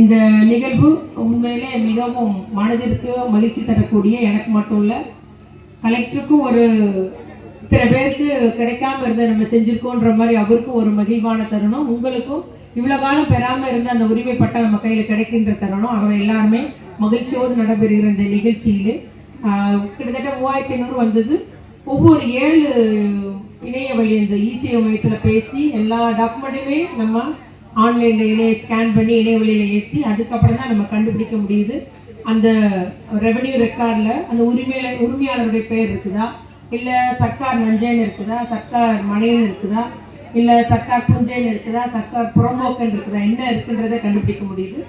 இந்த நிகழ்வு உண்மையிலே மிகவும் மனதிற்கு மகிழ்ச்சி தரக்கூடிய எனக்கு மட்டும் இல்லை கலெக்டருக்கும் ஒரு சில பேருக்கு கிடைக்காம இருந்த நம்ம செஞ்சுருக்கோன்ற மாதிரி அவருக்கும் ஒரு மகிழ்வான தருணம். உங்களுக்கும் இவ்வளோ காலம் பெறாமல் இருந்த அந்த உரிமை பட்டம் நம்ம கையில் கிடைக்கின்ற தருணம். அவங்க எல்லாருமே மகிழ்ச்சியோடு நடைபெறுகிற இந்த நிகழ்ச்சியில். கிட்டத்தட்ட மூவாயிரத்தி ஐநூறு வந்தது. ஒவ்வொரு ஏழு இணைய வழி இந்த இசிஐ மையத்தில் பேசி எல்லா டாக்குமெண்ட்டுமே நம்ம ஆன்லைனில் இணைய ஸ்கேன் பண்ணி இணையவழியில் ஏற்றி அதுக்கப்புறம் தான் நம்ம கண்டுபிடிக்க முடியுது. அந்த ரெவென்யூ ரெக்கார்டில் அந்த உரிமையில உரிமையாளருடைய பேர் இருக்குதா? இல்லை சர்க்கார் நஞ்சைன்னு இருக்குதா? சர்க்கார் மனைன்னு இருக்குதா? இல்லை சர்க்கார் புஞ்சைன்னு இருக்குதா? சர்க்கார் புறம்போக்கன் இருக்குதா? என்ன இருக்குன்றதை கண்டுபிடிக்க முடியுது.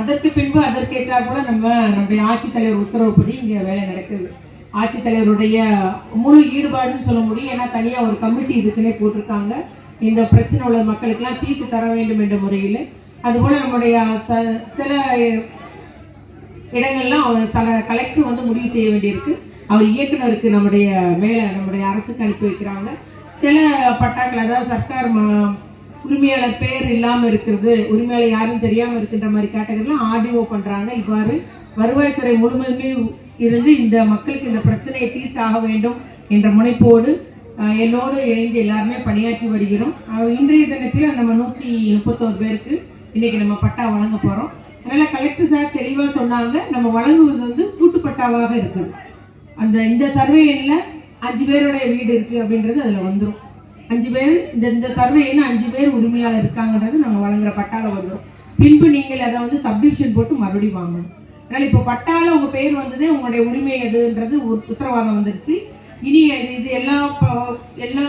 அதற்கு பின்பு அதற்கேற்றாற் கூட நம்ம நம்முடைய ஆட்சித்தலைவர் உத்தரவுப்படி இங்கே வேலை நடக்குது. ஆட்சித்தலைவருடைய முழு ஈடுபாடுன்னு சொல்ல முடியும். ஏன்னா தனியாக ஒரு கமிட்டி இதுக்குன்னே போட்டிருக்காங்க. இந்த பிரச்சனை உள்ள மக்களுக்கெல்லாம் தீர்த்து தர வேண்டும் என்ற முறையில் அதுபோல் நம்முடைய ச- சில இடங்கள்லாம் அவர் சில கலெக்டர் வந்து முடிவு செய்ய வேண்டியிருக்கு. அவர் இயக்குனருக்கு நம்முடைய மேலே நம்முடைய அரசுக்கு அனுப்பி வைக்கிறாங்க. சில பட்டாக்கள் அதாவது சர்க்கார் உரிமையாளர் பேர் இல்லாமல் இருக்கிறது உரிமையாளர் யாரும் தெரியாமல் இருக்கின்ற மாதிரி கேட்டகரிலாம் ஆர்டிஓ பண்ணுறாங்க இவ்வாறு வருவாய்த்துறை முழுமையுமே இருந்து இந்த மக்களுக்கு இந்த பிரச்சனையை தீர்த்தாக வேண்டும் என்ற முனைப்போடு என்னோடு இணைந்து எல்லாருமே பணியாற்றி வருகிறோம். இன்றைய தினத்தில் நம்ம நூற்றி முப்பத்தோரு பேருக்கு இன்றைக்கி நம்ம பட்டா வழங்க போகிறோம் அதனால் கலெக்டர் சார் தெளிவாக சொன்னாங்க நம்ம வழங்குவது வந்து கூட்டு பட்டாவாக இருக்குது அந்த இந்த சர்வேயில் அஞ்சு பேருடைய வீடு இருக்குது அப்படின்றது அதில் வந்துடும் அஞ்சு பேர் இந்த இந்த சர்வேயில் அஞ்சு பேர் உரிமையாக இருக்காங்கன்றது நம்ம வழங்குற பட்டாவில் வந்துடும் பின்பு நீங்கள் அதை வந்து சப்டிவிஷன் போட்டு மறுபடியும் வாங்கணும். அதனால் இப்போ பட்டாவில் உங்கள் பேர் வந்ததே உங்களுடைய உரிமை எதுன்றது ஒரு உத்தரவாதம் வந்துருச்சு. இனி இது இது எல்லா எல்லா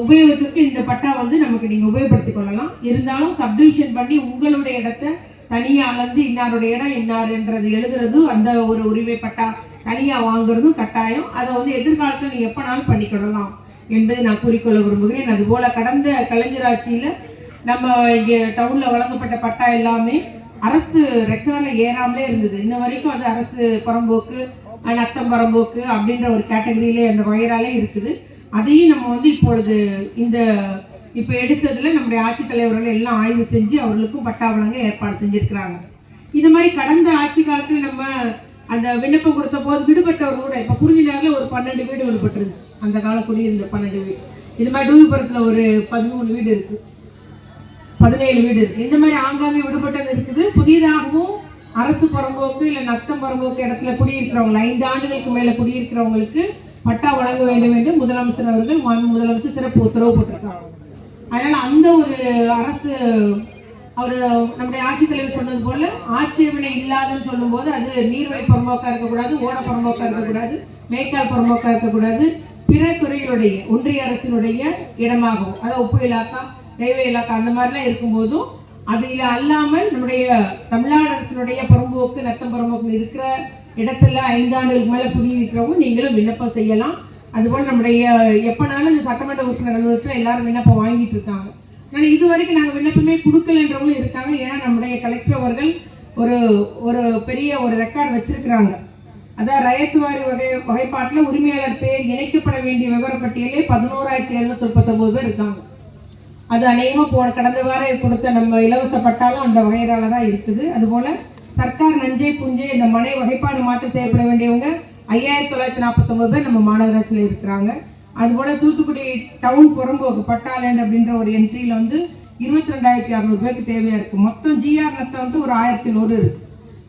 உபயோகத்திற்கு இந்த பட்டா வந்து நமக்கு நீங்கள் உபயோகப்படுத்திக் கொள்ளலாம். இருந்தாலும் சப்டிவிஷன் பண்ணி உங்களுடைய இடத்த தனியாக அளந்து இன்னாருடைய இடம் இன்னாருன்றது எழுதுறதும் அந்த ஒரு உரிமை பட்டா தனியாக வாங்குறதும் கட்டாயம். அதை வந்து எதிர்காலத்தில் நீங்கள் எப்போனாலும் பண்ணிக்கொள்ளலாம் என்பதை நான் கூறிக்கொள்ள விரும்புகிறேன். அதுபோல் கடந்த கலைஞராட்சியில் நம்ம இங்கே டவுனில் வழங்கப்பட்ட பட்டா எல்லாமே அரசு ரெக்கார்டில் ஏறாமலே இருந்தது. இன்ன வரைக்கும் அது அரசு புறம்போக்கு நத்தம் புறம்போக்கு அப்படின்ற ஒரு கேட்டகரியிலே அந்த வயராலே இருக்குது. அதையும் நம்ம வந்து இப்பொழுது இந்த இப்போ எடுத்ததுல நம்முடைய ஆட்சித்தலைவர்கள் எல்லாம் ஆய்வு செஞ்சு அவர்களுக்கும் பட்டா வழங்க ஏற்பாடு செஞ்சிருக்கிறாங்க. இது மாதிரி கடந்த ஆட்சி காலத்தில் நம்ம அந்த விண்ணப்பம் கொடுத்த போது விடுபட்டவர் கூட இப்போ குறிஞ்சினாரில் ஒரு பன்னெண்டு வீடு விடுபட்டுருந்துச்சு. அந்த கால குடியிருந்த பன்னெண்டு வீடு இது மாதிரி டூவிபுரத்தில் ஒரு பதிமூணு வீடு இருக்குது பதினேழு வீடு இருக்கு. இந்த மாதிரி ஆங்காங்கே விடுபட்டது இருக்குது. புதிதாகவும் அரசு புறம்போக்கு இல்லை நத்தம் புறம்போக்கு இடத்துல குடியிருக்கிறவங்க ஐந்து ஆண்டுகளுக்கு மேலே குடியிருக்கிறவங்களுக்கு பட்டா வழங்க வேண்டும் என்று முதலமைச்சர் அவர்கள் மாண்பு முதலமைச்சர் சிறப்பு உத்தரவு போட்டிருக்காங்க. அதனால அந்த ஒரு அரசு அவர் நம்முடைய ஆட்சித்தலைவர் சொன்னது போல ஆட்சேபனை இல்லாதன்னு சொல்லும்போது அது நீர்வழி புறம்போக்காக இருக்கக்கூடாது ஓட புறம்போக்காக இருக்கக்கூடாது மேய்க்கால் புறம்போக்காக இருக்கக்கூடாது பிற துறைகளுடைய ஒன்றிய அரசினுடைய இடமாகவும் அதாவது உப்பு இலாக்கா ரயில்வே இலாக்கா அந்த மாதிரிலாம் இருக்கும்போதும் அதில் அல்லாமல் நம்முடைய தமிழ்நாடு அரசினுடைய புறம்போக்கு நத்தம் புறம்போக்கு இருக்கிற இடத்துல ஐந்தாண்டுகளுக்கு மேலே குடியிருக்கிறவங்க நீங்களும் விண்ணப்பம் செய்யலாம். அதுபோல் நம்முடைய எப்போனாலும் இந்த சட்டமன்ற உறுப்பினர் அலுவலகத்தில் எல்லாரும் விண்ணப்பம் வாங்கிட்டு இருக்காங்க. ஆனால் இது வரைக்கும் நாங்கள் விண்ணப்பமே கொடுக்கலன்றவங்களும் இருக்காங்க. ஏன்னா நம்முடைய கலெக்டர் அவர்கள் ஒரு ஒரு பெரிய ஒரு ரெக்கார்ட் வச்சிருக்கிறாங்க. அதான் ரயத்துவாரி வகை வகைப்பாட்டில் உரிமையாளர் பேர் இணைக்கப்பட வேண்டிய விவரப்பட்டியலே பதினோராயிரத்தி எழுநூத்தி முப்பத்தொம்போது பேர் இருக்காங்க. அது அநேகமாக போன கடந்த வாரம் கொடுத்த நம்ம இலவச பட்டாலும் அந்த வகையரால் தான் இருக்குது. அதுபோல் சர்க்கார் நஞ்சை புஞ்சை இந்த மனை வகைப்பாடு மாற்றம் செய்யப்பட வேண்டியவங்க ஐயாயிரத்தி தொள்ளாயிரத்தி நாற்பத்தொம்பது பேர் நம்ம மாநகராட்சியில் இருக்கிறாங்க. அதுபோல் தூத்துக்குடி டவுன் புறம்போக்கு பட்டாலேண்ட் அப்படின்ற ஒரு என்ட்ரியில் வந்து இருபத்தி ரெண்டாயிரத்தி அறநூறு பேருக்கு தேவையாக இருக்குது மொத்தம் ஜிஆர் நத்தம் வந்து ஒரு ஆயிரத்தி நூறு இருக்குது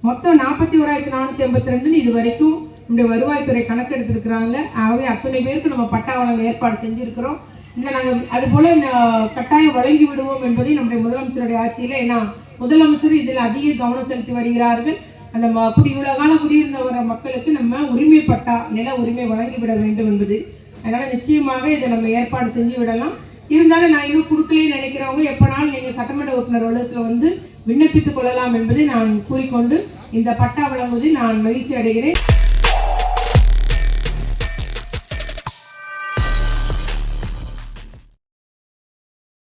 மொத்தம் நாற்பத்தி ஓராயிரத்தி நானூற்றி எண்பத்தி ரெண்டுன்னு இது வரைக்கும் இந்த வருவாய்த்துறை கணக்கெடுத்திருக்கிறாங்க. ஆகவே அத்தனை பேருக்கு நம்ம பட்டா வழங்க ஏற்பாடு செஞ்சுருக்கிறோம். இந்த நாங்கள் அதுபோல் கட்டாயம் வழங்கி விடுவோம் என்பதை நம்முடைய முதலமைச்சருடைய ஆட்சியில் ஏன்னா முதலமைச்சர் இதில் அதிக கவனம் செலுத்தி வருகிறார்கள். அந்த ம குடி இவ்வளோ காலம் குடியிருந்த வர மக்களுக்கு நம்ம உரிமை பட்டா நில உரிமை வழங்கிவிட வேண்டும் என்பது. அதனால் நிச்சயமாக இதை நம்ம ஏற்பாடு செஞ்சு விடலாம். இருந்தாலும் நான் இன்னும் கொடுக்கலே நினைக்கிறவங்க எப்போனாலும் நீங்கள் சட்டமன்ற உறுப்பினர் வலுவத்தில் வந்து விண்ணப்பித்துக் கொள்ளலாம் என்பதை நான் கூறிக்கொண்டு இந்த பட்டா வழங்குவதில் நான் மகிழ்ச்சி அடைகிறேன்.